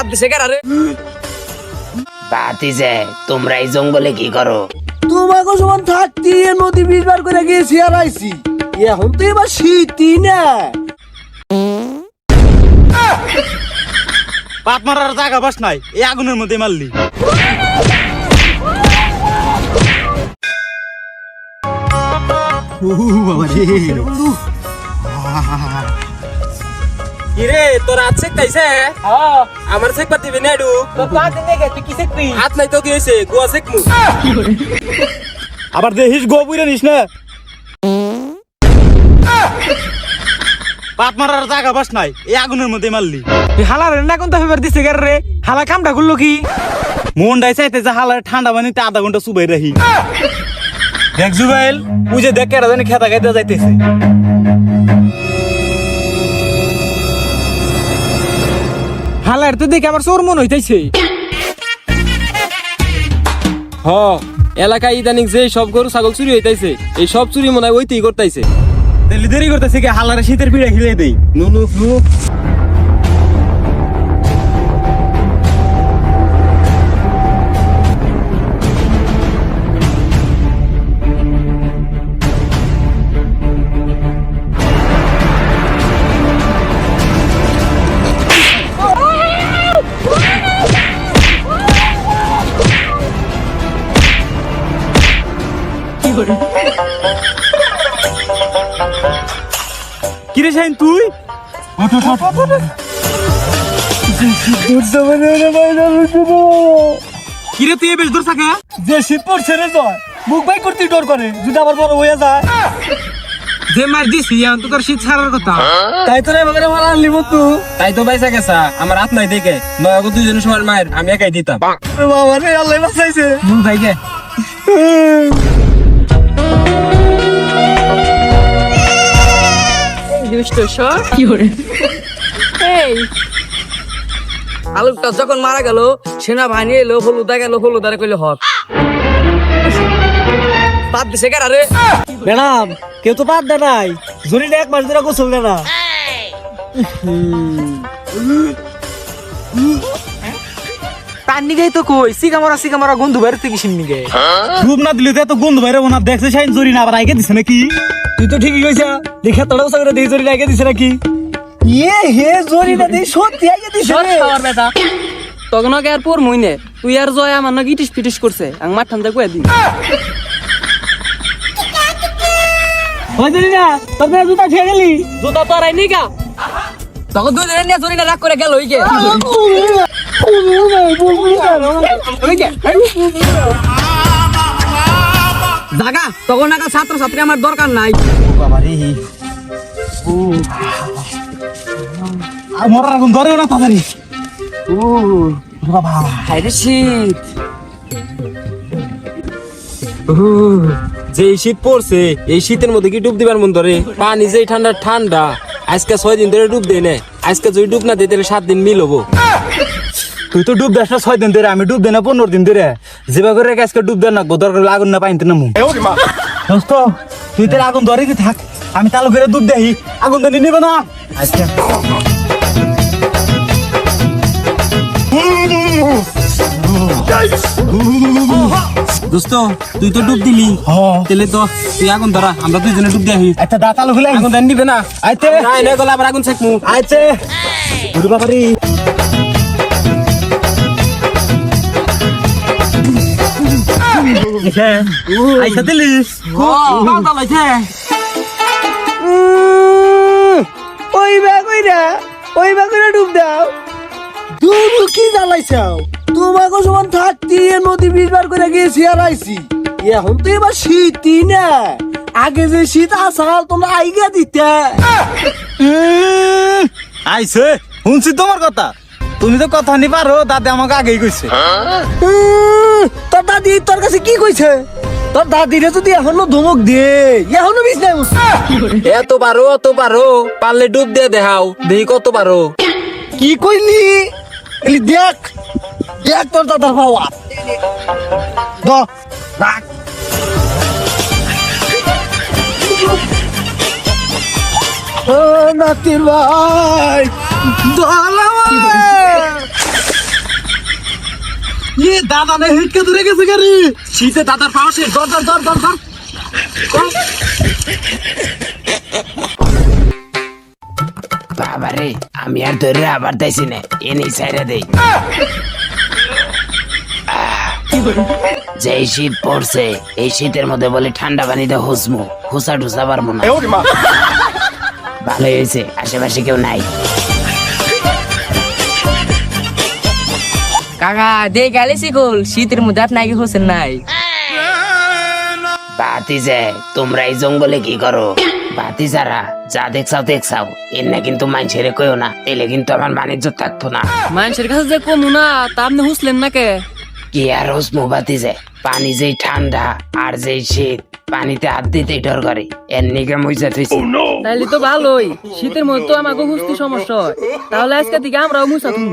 বাদ দিছে কেন আরে বাতিজে তোমরা এই জঙ্গলে কি করো? তোমাকে সমান থাকতি এ নদী বিশ বার করে গিয়েছি আর আইছি। এখন তো এবার শীতই না পাত মারার জায়গা বাস নাই এই আগুনের মধ্যে মারলি। কিরে তোর হাত শেখ তাইছে আমার শেখ পাতি বিনাইডু তোর তো হাত দেখে তুই কি শেখবি হাত নাই তো কি হয়েছে গোয়া শেখ মু। আবার দেখিস গো বুঝে নিস না। পাত মারার জায়গা বাস নাই এই আগুনের মধ্যে মারলি। হালা রে না কোনটা ফেভার দিছে গার রে? হালা কামটা করল কি? মন ডাই চাইতে যে হালার ঠান্ডা পানিতে আধা ঘণ্টা সুবাই রাহি দেখ জুবাইল ওই যে দেখ কেরা জানি খেতা খাইতে যাইতেছে। তো দেখে আমার চোর মন হইতেছে হ, এলাকায় ইদানিং যে সব গরু, ছাগল চুরি হইতেছে এই সব চুরি মনে হয় ওইতেই করতেছে দেরি করতেছে কি, হালারে শীতের পিড়া খিলে দেই। নুনু নু কিরে শাইন তুই? ওঠ কিরে তুই বেশ দূর থাকা? যে শীত পড়ছে রে জয় মুখ বাই করতে ডর করে যদি আবার বড় হয়ে যায়। যে মার দিছি এখন তো তোর শীত ছাড়ার কথা। তাই তো রে বাবারে মারা আনলি মতো তাই তো পয়সা গেছা আমার হাত নাই দেখে। নয় দুজনের সময় মায়ের আমি একাই দিতাম। বাবা রে আল্লাহ বাঁচাইছে। মুখ ভাই সর। কি করে এই। আলুটা যখন মারা গেল সেনাবাহিনী এলো হলুদা গেল হলুদারে কইলে হক। বাদ দিছে কেন আরে ম্যাডাম কেউ তো বাদ দেয় নাই। জরিটা এক মাস ধরে গোসল দেয় না। তার নিগেই তো কই সিগামারা সিগামারা গন্ধু বাইরে থেকে সিন নিগে। রূপ না দিলে তো গন্ধ বাইরে না। দেখছে শাইন জরি না আবার আইকে দিছে নাকি? তুই তো ঠিকই কইছা দেখে তোরা করে দেখি জরিটা আগে দিছে নাকি? ইয়ে হে জরিটা দিয়ে সত্যি আগে দিছে রে। তখন আগে আর পর মইনে তুই আর জয় আমার নাকি ইটিস পিটিস করছে। আং মাঠ ঠান্ডা কয়ে দিন। ওই জরিটা তোর মেয়ে জুতা খেয়ে গেলি? জুতা তো আর আইনি গা। তখন দুই দিনের নিয়ে জরিনা রাগ করে গেল ওইকে জাগা তখন নাকা ছাত্র ছাত্রী আমার দরকার নাই। আর মরার আগুন ধরেও না তাড়াতাড়ি। হাইরে শীত। যে শীত পড়ছে এই শীতের মধ্যে কি ডুব দিবার মন ধরে? পানি যে ঠান্ডা ঠান্ডা। আজকে ছয় দিন ধরে ডুব দেয় না আজকে যদি ডুব না তাহলে সাত দিন মিল হব। তুই তো ডুব না ছয় দিন ধরে আমি ডুব দেই না পনেরো দিন ধরে। যেভাবে করে আজকে ডুব দেন নাকবো দরকার আগুন না পাইতে নামু। দোস্ত তুই তোর আগুন ধরে কি থাক? আমি তালু করে ডুব দেই আগুন তো নিবে না। আচ্ছা। দোস্ত তুই তো ডুব দিলি। তাহলে তো তুই আগুন ধরা আমরা দুইজনে ডুব দিয়ে আচ্ছা দা তালু খুলে আগুন দেন নিবে না। আইতে। না এনে গেলে আবার আগুন ছেকমু। আইতে। বাবারি আইসা দিলি। পাল্টা লাইছে ওই ব্যাগ ওইরা ওই ব্যাগ ওইরা ডুব দাও। তুমি কি জ্বালাইছাও? তোমাকে সমান থাকতি এ নদী বিশ বার করে গিয়েছি আর আইছি। এখন তো এবার শীতই না। আগে যে শীত আসাল তোমরা আইগা দিতে। আইছে শুনছি তোমার কথা। তুমি তো কথা নি পারো দাদা আমাকে আগেই কইছে। তোর দাদি তোর কাছে কি কইছে? তোর দাদিরে যদি এখনও ধমক দে এখনও বিষ নাই এত পারো অত পারো পারলে ডুব দিয়ে দেখাও দেখি কত পারো। কি কইলি? এলি দেখ দেখ তোর দাদার পাওয়া। দ রাখ। ও নাতির ভাই দলা এ দাদা না হিটকে ধরে গেছে গাড়ি শীতে দাদার পাওয়া শেষ দর দর দর দর দর বাবারে আমি আর ধরে আবার দাইছি না। এনে সাইরা দেই। যে শীত পড়ছে এই শীতের মধ্যে বলে ঠান্ডা পানিতে হুসমু হুসা ঢুসা পারব না। ভালোই হয়েছে আশেপাশে কেউ নাই। কাকা দে গেলে শিকল শীতের মধ্যে আর নাকি হোসেন নাই। বাতি যে তোমরা এই জঙ্গলে কি করো? বাতি যারা যা দেখছাও দেখছাও। এর না কিন্তু মানুষের কইও না এলে কিন্তু আমার বাণিজ্য থাকতো না। মানুষের কাছে যে কমু না তা আপনি হুসলেন না কে? কি আর হুসমু বাতি যে পানি যেই ঠান্ডা আর যেই শীত পানিতে হাত দিতেই ডর করে। এর নিকে মুইজা থইছি। তাইলে তো ভালোই শীতের মধ্যে তো আমাকে হুসতে সমস্যা হয়। তাহলে আজকে থেকে আমরাও মুসা তুমি